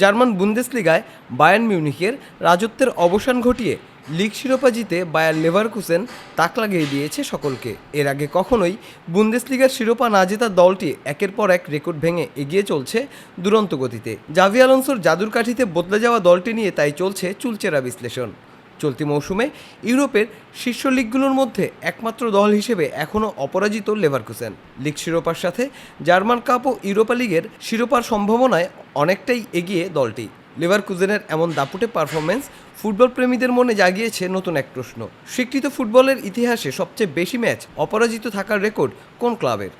German বুন্দেসলিগায় Bayern মিউনিখের রাজত্বের অবসান ঘটিয়ে লিগ শিরোপা জিতে বায়ার লেভারকুসেন তাক লাগিয়ে দিয়েছে সকলকে। এর আগে কখনোই বুন্দেসলিগার শিরোপা না জেতা দলটি একের পর এক রেকর্ড ভেঙে এগিয়ে চলছে দুরন্ত গতিতে জাভি আলোনসোর জাদুর কাঠিতে বদলে যাওয়া দলটি নিয়ে তাই চলছে চুলচেরা বিশ্লেষণ। চলতি মৌসুমে ইউরোপের শীর্ষ লিগগুলোর মধ্যে একমাত্র দল হিসেবে এখনও অপরাজিত লেভারকুসেন। লিগ শিরোপার সাথে জার্মান কাপ ও ইউরোপা লিগের শিরোপার সম্ভাবনায় অনেকটাই এগিয়ে দলটি। লেভারকুজেনের এমন দাপুটে পারফরমেন্স ফুটবল প্রেমীদের মনে জাগিয়েছে নতুন এক প্রশ্ন। স্বীকৃত ফুটবলের ইতিহাসে সবচেয়ে বেশি ম্যাচ অপরাজিত থাকার রেকর্ড কোন ক্লাবের?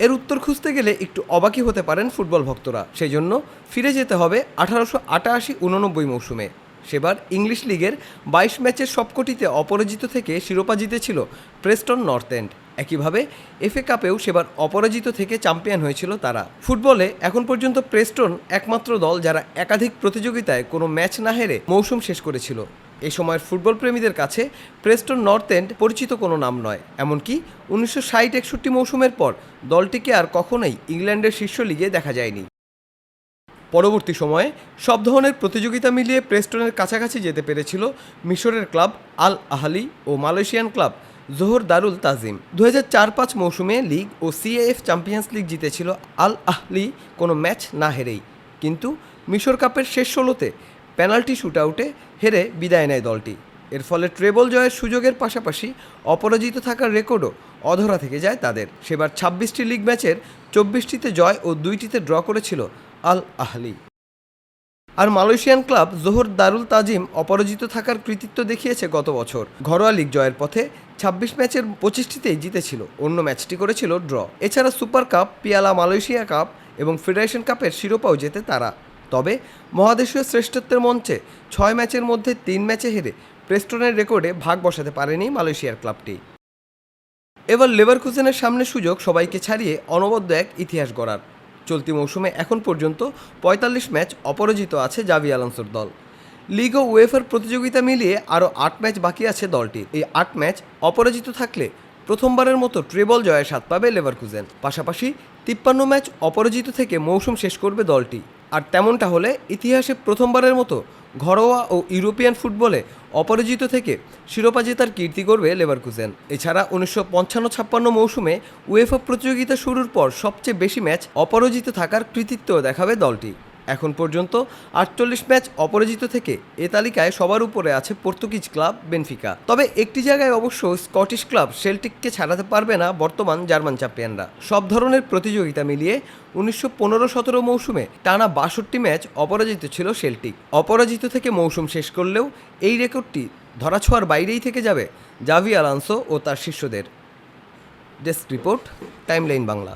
এর উত্তর খুঁজতে গেলে একটু অবাকই হতে পারেন ফুটবল ভক্তরা। সেই জন্য ফিরে যেতে হবে আঠারোশো আটাশি উননব্বই মৌসুমে। সেবার ইংলিশ লিগের বাইশ ম্যাচের সবকটিতে অপরাজিত থেকে শিরোপা জিতেছিল প্রেস্টন নর্থ এন্ড। একইভাবে এফএ কাপেও সেবার অপরাজিত থেকে চ্যাম্পিয়ন হয়েছিল তারা। ফুটবলে এখন পর্যন্ত প্রেস্টন একমাত্র দল যারা একাধিক প্রতিযোগিতায় কোনো ম্যাচ না হেরে মৌসুম শেষ করেছিল। এ সময়ের ফুটবল প্রেমীদের কাছে প্রেস্টন নর্থ এন্ড পরিচিত কোনো নাম নয়। এমনকি উনিশশো ষাট, একষট্টি মৌসুমের পর দলটিকে আর কখনোই ইংল্যান্ডের শীর্ষ লিগে দেখা যায়নি। পরবর্তী সময়ে সব ধরনের প্রতিযোগিতা মিলিয়ে প্রেস্টনের কাছাকাছি যেতে পেরেছিল মিশরের ক্লাব আল আহালি ও Malaysian club Johor Darul Tazim. দু হাজার চার পাঁচ মৌসুমে লিগ ও সিএএফ চ্যাম্পিয়ন্স লিগ জিতেছিল আল আহলি, কোনো ম্যাচ না হেরেই। কিন্তু মিশর কাপের শেষ ষোলোতে পেনাল্টি শুটআউটে হেরে বিদায় নেয় দলটি। এর ফলে ট্রেবল জয়ের সুযোগের পাশাপাশি অপরাজিত থাকার রেকর্ডও অধরা থেকে যায় তাদের। সেবার ছাব্বিশটি লিগ ম্যাচের চব্বিশটিতে জয় ও দুইটিতে ড্র করেছিল আল আহলি আর মালয়েশিয়ান ক্লাব জোহর দারুল তাজিম অপরাজিত থাকার কৃতিত্ব দেখিয়েছে গত বছর। ঘরোয়া লিগ জয়ের পথে ছাব্বিশ ম্যাচের পঁচিশটিতেই জিতেছিল। অন্য ম্যাচটি করেছিল ড্র। এছাড়া super cup, Piala Malaysia cup এবং ফেডারেশন কাপের শিরোপাও জেতে তারা। তবে মহাদেশীয় শ্রেষ্ঠত্বের মঞ্চে ছয় ম্যাচের মধ্যে তিন ম্যাচে হেরে প্রেস্টনের রেকর্ডে ভাগ বসাতে পারেনি মালয়েশিয়ার ক্লাবটি। এবার লেভারকুজেনের সামনে সুযোগ সবাইকে ছাড়িয়ে অনবদ্য এক ইতিহাস গড়ার। চলতি মৌসুমে এখন পর্যন্ত পঁয়তাল্লিশ ম্যাচ অপরাজিত আছে জাভি আলানসোর দল। লিগ ও ওয়েফার প্রতিযোগিতা মিলিয়ে আরও আট ম্যাচ বাকি আছে দলটি। এই আট ম্যাচ অপরাজিত থাকলে প্রথমবারের মতো ট্রেবল জয়ের স্বাদ পাবে লেভারকুজেন। পাশাপাশি তিপ্পান্ন ম্যাচ অপরাজিত থেকে মৌসুম শেষ করবে দলটি। আর তেমনটা হলে ইতিহাসে প্রথমবারের মতো ঘরোয়া ও ইউরোপিয়ান ফুটবলে অপরাজিত থেকে শিরোপা জেতার কীর্তি করবে লেভারকুজেন। এছাড়া উনিশশো পঞ্চান্ন ছাপ্পান্ন মৌসুমে উয়েফা প্রতিযোগিতা শুরুর পর সবচেয়ে বেশি ম্যাচ অপরাজিত থাকার কৃতিত্ব দেখাবে দলটি। এখন পর্যন্ত আটচল্লিশ ম্যাচ অপরাজিত থেকে এ তালিকায় সবার উপরে আছে পর্তুগিজ ক্লাব বেনফিকা। তবে একটি জায়গায় অবশ্য স্কটিশ ক্লাব সেল্টিককে ছাড়াতে পারবে না বর্তমান জার্মান চ্যাম্পিয়নরা। সব ধরনের প্রতিযোগিতা মিলিয়ে উনিশশো পনেরো সতেরো মৌসুমে টানা বাষট্টি ম্যাচ অপরাজিত ছিল সেল্টিক। অপরাজিত থেকে মৌসুম শেষ করলেও এই রেকর্ডটি ধরাছোঁয়ার বাইরেই থেকে যাবে জাভি আলান্সো ও তার শিষ্যদের। Desk report, timeline Bangla.